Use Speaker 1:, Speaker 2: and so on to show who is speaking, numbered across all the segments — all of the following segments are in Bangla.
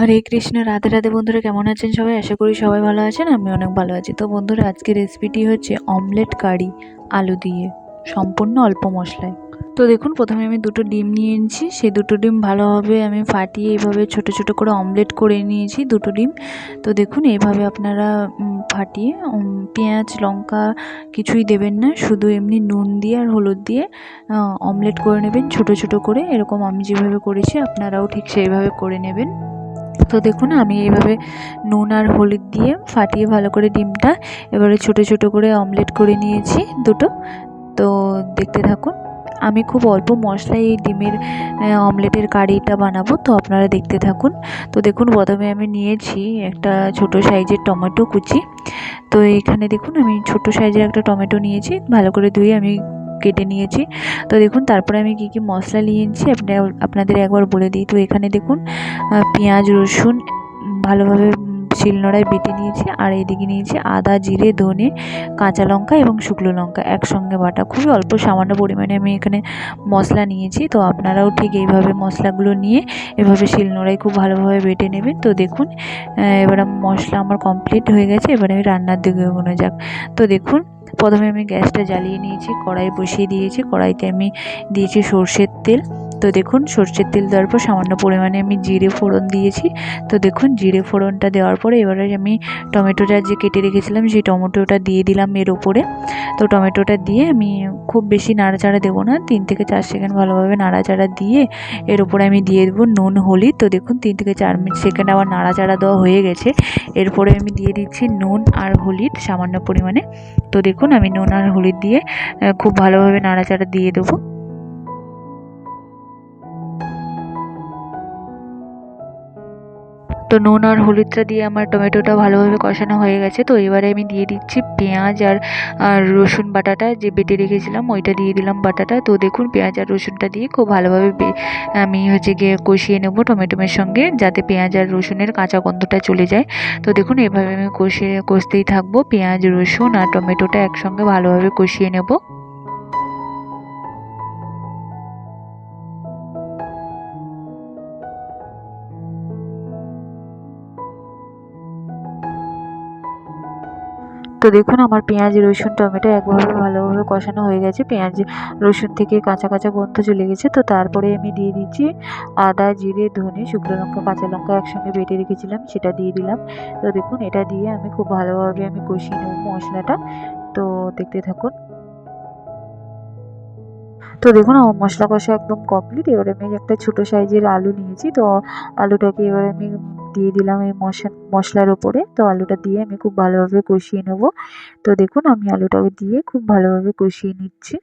Speaker 1: হরে কৃষ্ণ, রাধে রাধে বন্ধুরা, কেমন আছেন সবাই? আশা করি সবাই ভালো আছেন আমি অনেক ভালো আছি। তো বন্ধুরা, আজকের রেসিপিটি হচ্ছে অমলেট কারি আলু দিয়ে, সম্পূর্ণ অল্প মশলায়। তো দেখুন, প্রথমে আমি দুটো ডিম নিয়ে নিয়েছি। সেই দুটো ডিম ভালোভাবে আমি ফাটিয়ে এইভাবে ছোট ছোট করে অমলেট করে নিয়েছি দুটো ডিম। তো দেখুন, এইভাবে আপনারা ফাটিয়ে পেঁয়াজ, লঙ্কা কিছুই দেবেন না। শুধু এমনি নুন দিয়ে আর হলুদ দিয়ে অমলেট করে নেবেন। ছোট ছোট করে, এরকম আমি যেভাবে করেছি, আপনারাও ঠিক সেইভাবে করে নেবেন। তো দেখুন, আমি এইভাবে নুন আর হলুদ দিয়ে ফাটিয়ে ভালো করে ডিমটা এবারে ছোট ছোট করে অমলেট করে নিয়েছি দুটো। তো দেখতে থাকুন, আমি খুব অল্প মশলায় এই ডিমের অমলেটের কারিটা বানাবো, তো আপনারা দেখতে থাকুন। তো দেখুন, প্রথমে আমি নিয়েছি একটা ছোট সাইজের টমেটো কুচি। তো এখানে দেখুন, আমি ছোট সাইজের একটা টমেটো নিয়েছি, ভালো করে ধুয়ে আমি কেটে নিয়েছি। তো দেখুন, তারপরে আমি কি কি মশলা নিয়েছি, আপনি আপনাদের একবার বলে দিই। তো এখানে দেখুন পেঁয়াজ, রসুন, ভালোভাবে শিলনোড়ায় বেটে নিয়েছি। আর এদিকে নিয়েছি আদা, জিরে, ধনে, কাঁচা লঙ্কা এবং শুকনো লঙ্কা একসঙ্গে বাটা। খুবই অল্প সামান্য পরিমাণে আমি এখানে মশলা নিয়েছি। তো আপনারাও ঠিক এইভাবে মশলাগুলো নিয়ে এভাবে শিলনোড়ায় খুব ভালোভাবে বেটে নেবেন। তো দেখুন এবার মশলা আমার কমপ্লিট হয়ে গেছে। এবার আমি রান্নার দিকে এগোনো যাক। তো দেখুন প্রথমে আমি গ্যাসটা জ্বালিয়ে নিয়েছি কড়াই বসিয়ে দিয়েছি কড়াইতে আমি দিয়েছি সর্ষের তেল। তো দেখুন, সর্ষের তেল দেওয়ার পর সামান্য পরিমাণে আমি জিরে ফোড়ন দিয়েছি। তো দেখুন, জিরে ফোড়নটা দেওয়ার পরে এবারে আমি টমেটোটা যে কেটে রেখেছিলাম, সেই টমেটোটা দিয়ে দিলাম এর ওপরে। তো টমেটোটা দিয়ে আমি খুব বেশি নাড়াচাড়া দেবো না, তিন থেকে চার সেকেন্ড ভালোভাবে নাড়াচাড়া দিয়ে এর ওপরে আমি দিয়ে দেবো নুন, হলুদ। তো দেখুন, তিন থেকে চার মিনিট, সেকেন্ড আমার নাড়াচাড়া দেওয়া হয়ে গেছে। এরপরে আমি দিয়ে দিচ্ছি নুন আর হলুদ সামান্য পরিমাণে। তো দেখুন, আমি নুন আর হলুদ দিয়ে খুব ভালোভাবে নাড়াচাড়া দিয়ে দেবো। তো নুন আর হলুদটা দিয়ে আমার টমেটোটা ভালোভাবে কষানো হয়ে গেছে। তো এবারে আমি দিয়ে দিচ্ছি পেঁয়াজ আর আর রসুন বাটাটা। যে বেটে রেখেছিলাম ওইটা দিয়ে দিলাম বাটাটা। তো দেখুন পেঁয়াজ আর রসুনটা দিয়ে খুব ভালোভাবে আমি হচ্ছে গিয়ে কষিয়ে নেব টমেটোমের সঙ্গে যাতে পেঁয়াজ আর রসুনের কাঁচা গন্ধটা চলে যায়। তো দেখুন এভাবে আমি কষিয়ে কষতেই থাকব। পেঁয়াজ, রসুন আর টমেটোটা একসঙ্গে ভালোভাবে কষিয়ে নেব। তো দেখুন, আমার পেঁয়াজ, রসুন, টমেটো একভাবে ভালোভাবে কষানো হয়ে গেছে। পেঁয়াজ, রসুন থেকে কাঁচা কাঁচা গন্ধ চলে গেছে। তো তারপরে আমি দিয়ে দিচ্ছি আদা, জিরে, ধনে, শুকনো লঙ্কা, কাঁচা লঙ্কা একসঙ্গে বেটে রেখেছিলাম, সেটা দিয়ে দিলাম। তো দেখুন, এটা দিয়ে আমি খুব ভালোভাবে আমি কষিয়ে নেব মশলাটা। তো দেখতে থাকুন। তো দেখুন, আমার মশলা কষা একদম কমপ্লিট এবারে আমি একটা ছোট সাইজের আলু নিয়েছি। তো আলুটাকে এবারে আমি দিয়ে দিলাম এই মশা মশলার ওপরে। তো আলুটা দিয়ে আমি খুব ভালোভাবে কষিয়ে নেব। তো দেখুন, আমি আলুটাকে দিয়ে খুব ভালোভাবে কষিয়ে নিচ্ছি।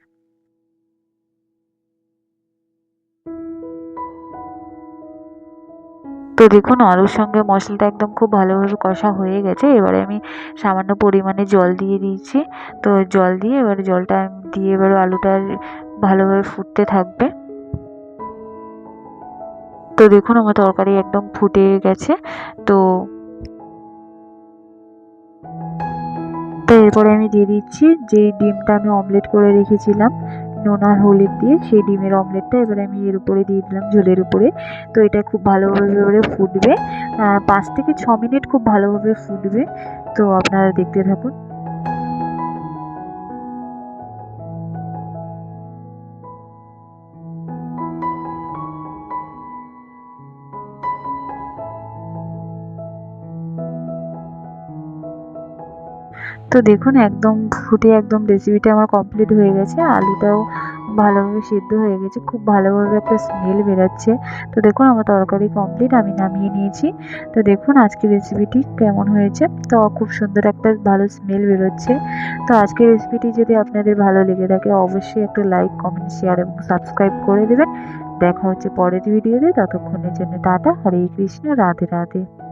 Speaker 1: তো দেখুন, আলুর সঙ্গে মশলাটা একদম খুব ভালোভাবে কষা হয়ে গেছে। এবারে আমি সামান্য পরিমাণে জল দিয়ে দিয়েছি। তো জল দিয়ে এবার জলটা দিয়ে এবার আলুটা ভালোভাবে ফুটতে থাকবে। তো দেখুন, আমার তরকারি একদম ফুটে গেছে। তো তো এরপরে আমি দিয়ে দিচ্ছি যে ডিমটা আমি অমলেট করে রেখেছিলাম, নুন আর হলুদ দিয়ে, সেই ডিমের অমলেটটা এবারে আমি এর উপরে দিয়ে দিলাম ঝোলের উপরে। তো এটা খুব ভালোভাবে ফুটবে। পাঁচ থেকে ছ মিনিট খুব ভালোভাবে ফুটবে। তো আপনারা দেখতে থাকুন। তো দেখুন, একদম ফুটে একদম রেসিপিটা আমার কমপ্লিট হয়ে গেছে। আলুটাও ভালোভাবে সিদ্ধ হয়ে গেছে। খুব ভালোভাবে একটা স্মেল বেরোচ্ছে। তো দেখুন, আমার তরকারি কমপ্লিট আমি নামিয়ে নিয়েছি। তো দেখুন, আজকের রেসিপিটি কেমন হয়েছে? তো খুব সুন্দর একটা ভালো স্মেল বেরোচ্ছে। তো আজকের রেসিপিটি যদি আপনাদের ভালো লেগে থাকে, অবশ্যই একটা লাইক কমেন্ট শেয়ার এবং সাবস্ক্রাইব করে দেবেন। দেখা হচ্ছে পরের ভিডিওতে ততক্ষণের জন্য টাটা। হরে কৃষ্ণ। রাধে রাধে।